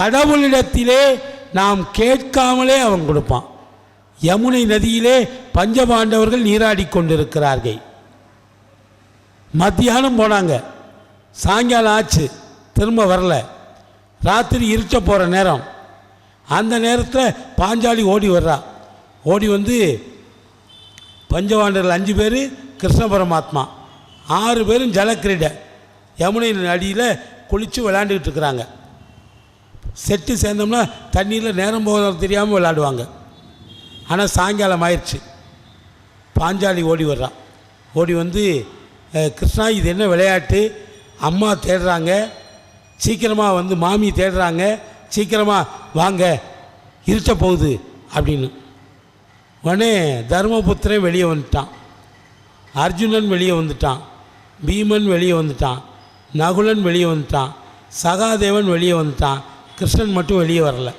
கடவுளிடத்திலே நாம் கேட்காமலே அவன் கொடுப்பான். யமுனை நதியிலே பஞ்சபாண்டவர்கள் நீராடி கொண்டிருக்கிறார்கள். மத்தியானம் போனாங்க. சாயங்காலம் ஆச்சு. திரும்ப வரல. ராத்திரி இருச்ச போகிற நேரம். அந்த நேரத்தில் பாஞ்சாலி ஓடி வர்றா. ஓடி வந்து பஞ்சபாண்டர்கள் அஞ்சு பேர் கிருஷ்ண பரமாத்மா ஆறு பேரும் ஜலக்கிரீடை. யமுனை அடியில் குளித்து விளையாண்டுக்கிட்டு இருக்கிறாங்க. செட்டு சேர்ந்தோம்னா தண்ணியில் நேரம் போகிறது தெரியாமல் விளையாடுவாங்க ஆனால் சாயங்காலம் ஆயிடுச்சு. பாஞ்சாலி ஓடி வர்றான் ஓடி வந்து கிருஷ்ணா இது என்ன விளையாட்டு? அம்மா தேடுறாங்க. சீக்கிரமாக வந்து மாமி தேடுறாங்க. சீக்கிரமாக வாங்க இருட்ட போகுது அப்படின்னு. உடனே தர்மபுத்திரன் வெளியே வந்துட்டான். அர்ஜுனன் வெளியே வந்துட்டான். பீமன் வெளியே வந்துட்டான். நகுலன் வெளியே வந்துட்டான். சகாதேவன் வெளியே வந்துட்டான். கிருஷ்ணன் மட்டும் வெளியே வரல.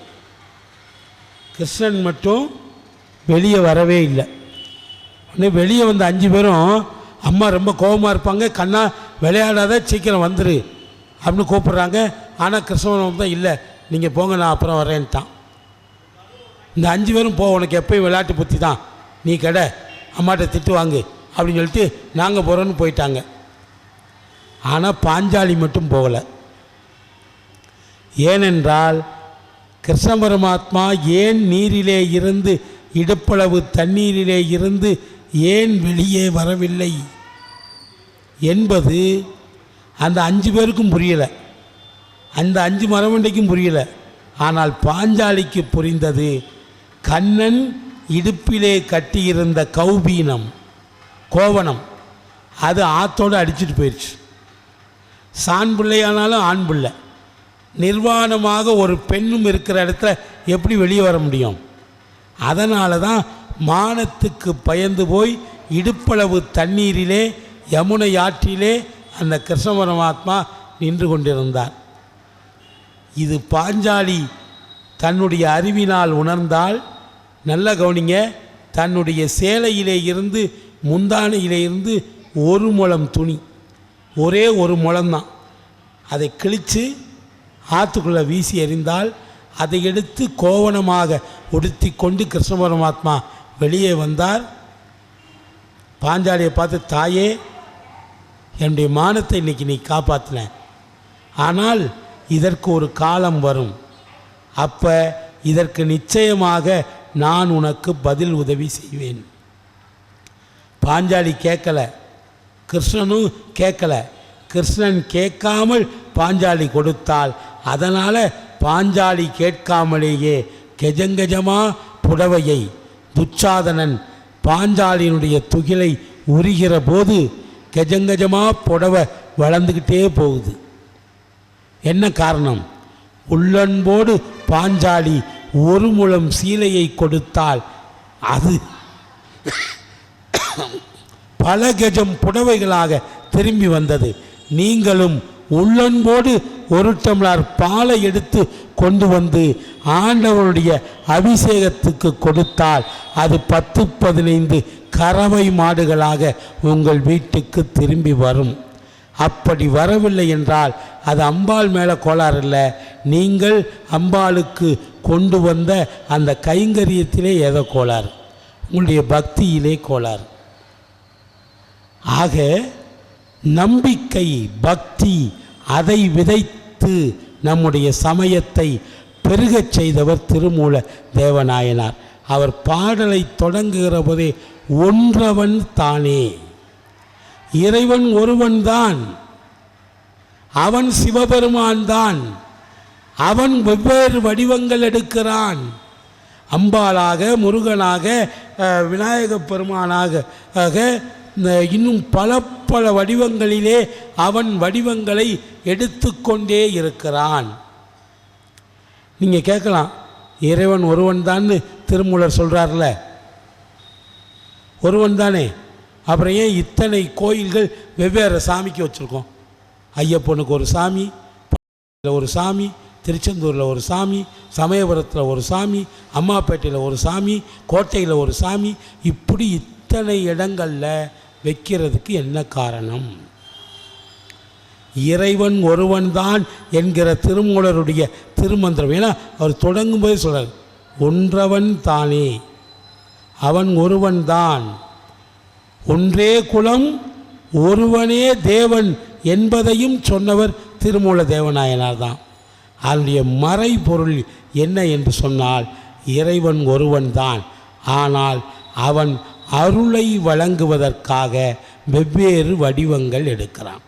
கிருஷ்ணன் மட்டும் வெளியே வரவே இல்லை. உடனே வெளியே வந்த அஞ்சு பேரும் அம்மா ரொம்ப கோபமாக இருப்பாங்க கண்ணா விளையாடாத சீக்கிரம் வந்துரு அப்படின்னு கூப்பிட்றாங்க. ஆனால் கிருஷ்ணன் தான் இல்லை. நீங்கள் போங்க நான் அப்புறம் வரேன்ட்டான். இந்த அஞ்சு பேரும் போ உனக்கு எப்போயும் விளையாட்டு புத்தி தான். நீ கடை அம்மாட்ட திட்டு வாங்கு அப்படின்னு சொல்லிட்டு நாங்கள் போகிறோன்னு போயிட்டாங்க. ஆனால் பாஞ்சாலி மட்டும் போகலை. ஏனென்றால் கிருஷ்ண பரமாத்மா ஏன் நீரிலே இருந்து இடுப்பளவு தண்ணீரிலே இருந்து ஏன் வெளியே வரவில்லை என்பது அந்த அஞ்சு பேருக்கும் புரியலை. அந்த அஞ்சு மரவண்டைக்கும் புரியலை. ஆனால் பாஞ்சாலிக்கு புரிந்தது கண்ணன் இடுப்பிலே கட்டியிருந்த கௌபீனம் கோவணம் அது ஆத்தோடு அடிச்சிட்டு போயிடுச்சு சான் பிள்ளையானாலும் ஆண் பிள்ளை. நிர்வாணமாக ஒரு பெண்ணும் இருக்கிற இடத்துல எப்படி வெளியே வர முடியும்? அதனால தான் மானத்துக்கு பயந்து போய் இடுப்பளவு தண்ணீரிலே யமுனை ஆற்றிலே அந்த கிருஷ்ண பரமாத்மா நின்று கொண்டிருந்தார். இது பாஞ்சாலி தன்னுடைய அறிவினால் உணர்ந்தால் நல்ல கவனிங்க தன்னுடைய சேலையிலே இருந்து முந்தானையிலே இருந்து ஒரு முழம் துணி. ஒரே ஒரு முழம்தான். அதை கிழித்து ஆற்றுக்குள்ளே வீசி எறிந்தால் அதை எடுத்து கோவணமாக உடுத்தி கொண்டு கிருஷ்ண பரமாத்மா வெளியே வந்தார். பாஞ்சாலியை பார்த்து தாயே என்னுடைய மானத்தை இன்னைக்கு நீ காப்பாற்றின ஆனால் இதற்கு ஒரு காலம் வரும். அப்போ இதற்கு நிச்சயமாக நான் உனக்கு பதில் உதவி செய்வேன். பாஞ்சாலி கேட்கல. கிருஷ்ணனும் கேட்கல. கிருஷ்ணன் கேட்காமல் பாஞ்சாலி கொடுத்தால் அதனால் பாஞ்சாலி கேட்காமலேயே கெஜங்கஜமா புடவையை துச்சாதனன் பாஞ்சாலியினுடைய துகிலை உரிகிற போது கெஜங்கஜமா புடவை வளர்ந்துக்கிட்டே போகுது. என்ன காரணம்? உள்ளன்போடு பாஞ்சாலி ஒரு முழம் சீலையை கொடுத்தால் அது பல கஜம் புடவைகளாக திரும்பி வந்தது. நீங்களும் உள்ளன்போடு ஒரு டம்ளார் பாலை எடுத்து கொண்டு வந்து ஆண்டவருடைய அபிஷேகத்துக்கு கொடுத்தால் அது பத்து பதினைந்து கறவை மாடுகளாக உங்கள் வீட்டுக்கு திரும்பி வரும். அப்படி வரவில்லை என்றால் அது அம்பாள் மேலே கோளாறு இல்லை நீங்கள் அம்பாளுக்கு கொண்டு வந்த அந்த கைங்கரியத்திலே ஏதோ கோளாறு உங்களுடைய பக்தியிலே கோளாறு. ஆக நம்பிக்கை பக்தி அதை விதைத்து நம்முடைய சமயத்தை பெருகச் செய்தவர் திருமூல தேவநாயனார். அவர் பாடலை தொடங்குகிற போதே ஒன்றவன் தானே. இறைவன் ஒருவன்தான் அவன் சிவபெருமான் தான். அவன் வெவ்வேறு வடிவங்கள் எடுக்கிறான். அம்பாளாக முருகனாக அஹ், விநாயகப் பெருமானாக ஆக, இன்னும் பல பல வடிவங்களிலே அவன் வடிவங்களை எடுத்துக்கொண்டே இருக்கிறான். நீங்கள் கேட்கலாம் இறைவன் ஒருவன் தான்னு திருமூலர் சொல்கிறார்ல ஒருவன் தானே. அப்புறம் ஏன் இத்தனை கோயில்கள் வெவ்வேறு சாமிக்கு வச்சுருக்கோம்? ஐயப்பனுக்கு ஒரு சாமி ஒரு சாமி திருச்செந்தூரில் ஒரு சாமி சமயபுரத்தில் ஒரு சாமி அம்மாப்பேட்டையில் ஒரு சாமி கோட்டையில் ஒரு சாமி இப்படி இத்தனை இடங்களில் வைக்கிறதுக்கு என்ன காரணம்? இறைவன் ஒருவன்தான் என்கிற திருமூலருடைய திருமந்திரம். ஏன்னா அவர் தொடங்கும்போதே சொல்கிறார் ஒன்றவன் தானே அவன் ஒருவன்தான். ஒன்றே குலம் ஒருவனே தேவன் என்பதையும் சொன்னவர் திருமூல தேவநாயனார் தான் அதனுடைய மறைபொருள் என்ன என்று சொன்னால் இறைவன் ஒருவன்தான். ஆனால் அவன் அருளை வழங்குவதற்காக வெவ்வேறு வடிவங்கள் எடுக்கிறான்.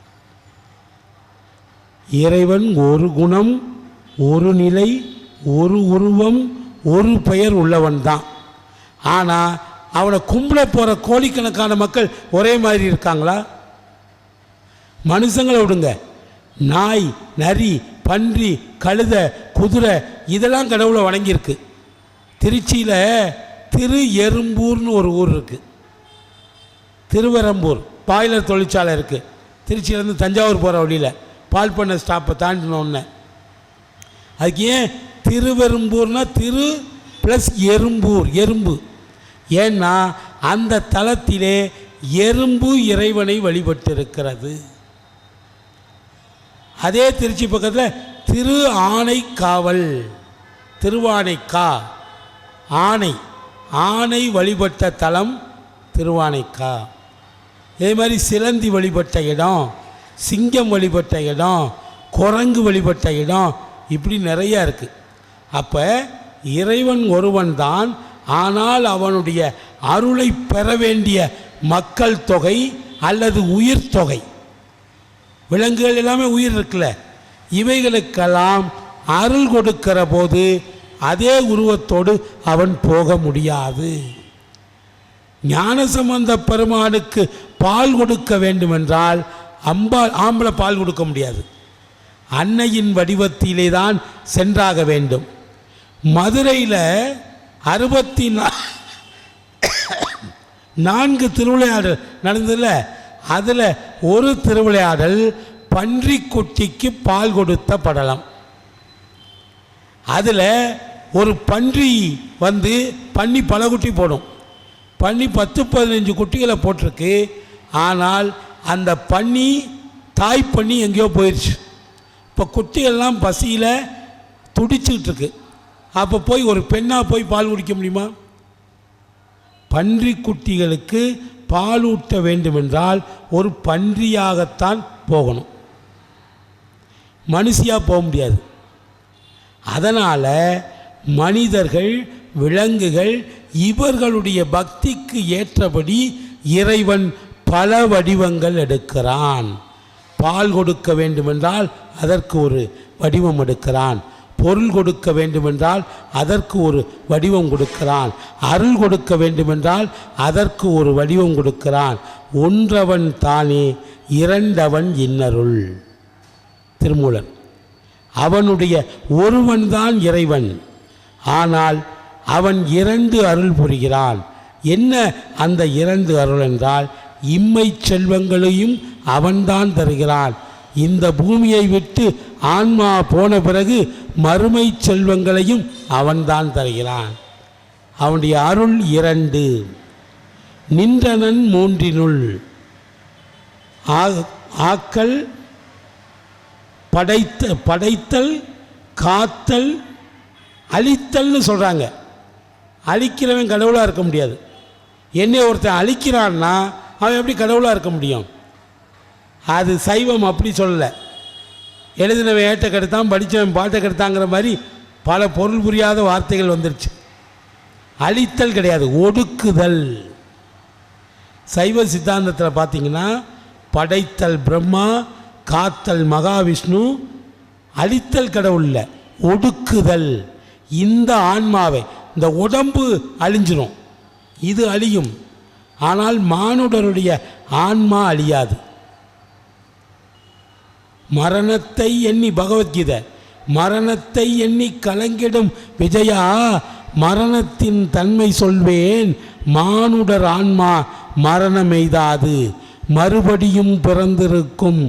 இறைவன் ஒரு குணம் ஒரு நிலை ஒரு உருவம் ஒரு பெயர் உள்ளவன் தான் ஆனால் அவனை கும்பிட போகிற கோடிக்கணக்கான மக்கள் ஒரே மாதிரி இருக்காங்களா? மனுஷங்களை விடுங்க. நாய் நரி பன்றி கழுத குதிரை இதெல்லாம் கடவுளை வணங்கியிருக்கு. திருச்சியில் திரு எறும்பூர்னு ஒரு ஊர் இருக்குது திருவெரம்பூர் பாய்லர் தொழிற்சாலை இருக்குது திருச்சியிலேருந்து தஞ்சாவூர் போகிற வழியில் பால் பண்ண ஸ்டாப்பை தாண்டினோடனே அதுக்கு ஏன் திருவெரும்பூர்னால் திரு ப்ளஸ் எறும்பூர் எறும்பு. ஏன்னா அந்த தலத்திலே எறும்பு இறைவனை வழிபட்டிருக்கிறது. அதே திருச்சி பக்கத்தில் திரு ஆணைக்காவல் திருவானைக்கா ஆணை. ஆனை வழிபட்ட தலம் திருவானைக்கா. இதே மாதிரி சிலந்தி வழிபட்ட இடம் சிங்கம் வழிபட்ட இடம் குரங்கு வழிபட்ட இடம் இப்படி நிறையா இருக்குது அப்போ இறைவன் ஒருவன் தான் ஆனால் அவனுடைய அருளை பெற வேண்டிய மக்கள் தொகை அல்லது உயிர் தொகை. விலங்குகள் எல்லாமே உயிர் இருக்குல்ல. இவைகளுக்கெல்லாம் அருள் கொடுக்கிற போது அதே உருவத்தோடு அவன் போக முடியாது. ஞானசம்பந்த பெருமானுக்கு பால் கொடுக்க வேண்டுமென்றால் அம்பா ஆம்பளை பால் கொடுக்க முடியாது. அன்னையின் வடிவத்திலே தான் சென்றாக வேண்டும். மதுரையில் அறுபத்தி நா நான்கு திருவிளையாடல் நடந்ததில்ல அதில் ஒரு திருவிளையாடல் பன்றிக்குட்டிக்கு பால் கொடுத்த படலம். அதில் ஒரு பன்றி வந்து பன்னி பல குட்டி போடும். பன்னி பத்து பதினஞ்சு குட்டிகளை போட்டிருக்கு. ஆனால் அந்த பன்னி தாய் பன்னி எங்கேயோ போயிடுச்சு இப்போ குட்டிகள்லாம் பசியில் துடிச்சுக்கிட்டு இருக்கு அப்போ போய் ஒரு பெண்ணாக போய் பால் குடிக்க முடியுமா? பன்றி குட்டிகளுக்கு பாலூட்ட வேண்டுமென்றால் ஒரு பன்றியாகத்தான் போகணும். மனுஷியாக போக முடியாது. அதனால் மனிதர்கள் விலங்குகள் இவர்களுடைய பக்திக்கு ஏற்றபடி இறைவன் பல வடிவங்கள் எடுக்கிறான். பால் கொடுக்க வேண்டுமென்றால் அதற்கு ஒரு வடிவம் எடுக்கிறான். பொருள் கொடுக்க வேண்டுமென்றால் அதற்கு ஒரு வடிவம் கொடுக்கிறான். அருள் கொடுக்க வேண்டுமென்றால் அதற்கு ஒரு வடிவம் கொடுக்கிறான். ஒன்றவன் தானே இரண்டவன் இன்னருள். திருமூலன். அவனுடைய ஒருவன்தான் இறைவன். ஆனால் அவன் இரண்டு அருள் புரிகிறான். என்ன அந்த இரண்டு அருள் என்றால் இம்மை செல்வங்களையும் அவன்தான் தருகிறான். இந்த பூமியை விட்டு ஆன்மா போன பிறகு மறுமை செல்வங்களையும் அவன்தான் தருகிறான். அவனுடைய அருள் இரண்டு. நின்றனன் மூன்றினுள் ஆ- ஆக்கல் படைத்த படைத்தல் காத்தல் அழித்தல்னு சொல்கிறாங்க அழிக்கிறவன் கடவுளாக இருக்க முடியாது. என்னை ஒருத்தன் அழிக்கிறான்னா அவன் எப்படி கடவுளாக இருக்க முடியும்? அது சைவம் அப்படி சொல்லலை. எழுதினவன் ஏட்டை கெடுத்தான் படித்தவன் பாட்டை கெடுத்தாங்கிற மாதிரி பல பொருள் புரியாத வார்த்தைகள் வந்துருச்சு. அழித்தல் கிடையாது ஒடுக்குதல். சைவ சித்தாந்தத்தில் பார்த்தீங்கன்னா படைத்தல் பிரம்மா காத்தல் மகாவிஷ்ணு அழித்தல் கடவுள் இல்லை ஒடுக்குதல். இந்த ஆன்மாவை இந்த உடம்பு அழிஞ்சிடும் இது அழியும். ஆனால் மானுடருடைய ஆன்மா அழியாது. மரணத்தை எண்ணி பகவத்கீதை மரணத்தை எண்ணி கலங்கிடும் விஜயா மரணத்தின் தன்மை சொல்வேன் மானுடர் ஆன்மா மரணமெய்தாது. மறுபடியும் பிறந்திருக்கும்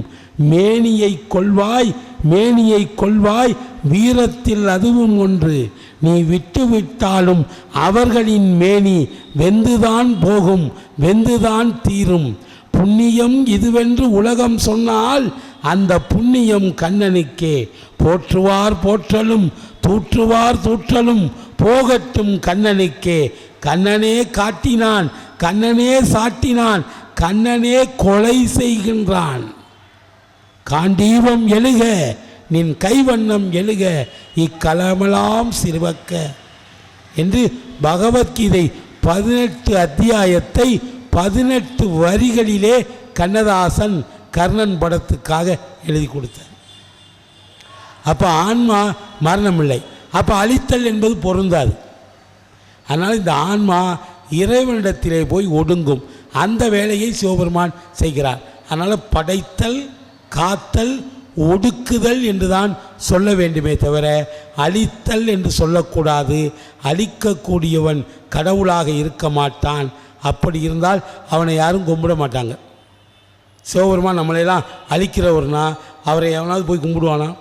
மேனியை கொள்வாய் மேனியை கொள்வாய் வீரத்தில் அதுவும் ஒன்று. நீ விட்டுவிட்டாலும் அவர்களின் மேனி வெந்துதான் போகும் வெந்துதான் தீரும். புண்ணியம் இதுவென்று உலகம் சொன்னால் அந்த புண்ணியம் கண்ணனுக்கே. போற்றுவார் போற்றலும் தூற்றுவார் தூற்றலும் போகட்டும் கண்ணனுக்கே. கண்ணனே காட்டினான் கண்ணனே சாட்டினான் கண்ணனே கொலை செய்கின்றான். காண்டீபம் எழுக நின் கைவண்ணம் எழுக இக்கலமெல்லாம் சிறுவக்க. என்று பகவத்கீதை பதினெட்டு அத்தியாயத்தை பதினெட்டு வரிகளிலே கண்ணதாசன் கர்ணன் படத்துக்காக எழுதி கொடுத்தார். அப்போ ஆன்மா மரணமில்லை. அப்போ அழித்தல் என்பது பொருந்தாது. அதனால் இந்த ஆன்மா இறைவனிடத்திலே போய் ஒடுங்கும். அந்த வேலையை சிவபெருமான் செய்கிறார். அதனால் படைத்தல் காத்தல் ஒடுக்குதல் என்று தான் சொல்ல வேண்டுமே தவிர அழித்தல் என்று சொல்லக்கூடாது. அழிக்கக்கூடியவன் கடவுளாக இருக்க மாட்டான். அப்படி இருந்தால் அவனை யாரும் கும்பிட மாட்டாங்க. சிவபெருமான் நம்மளையெல்லாம் அழிக்கிறவர்னா அவரை எவனாவது போய் கும்பிடுவானா?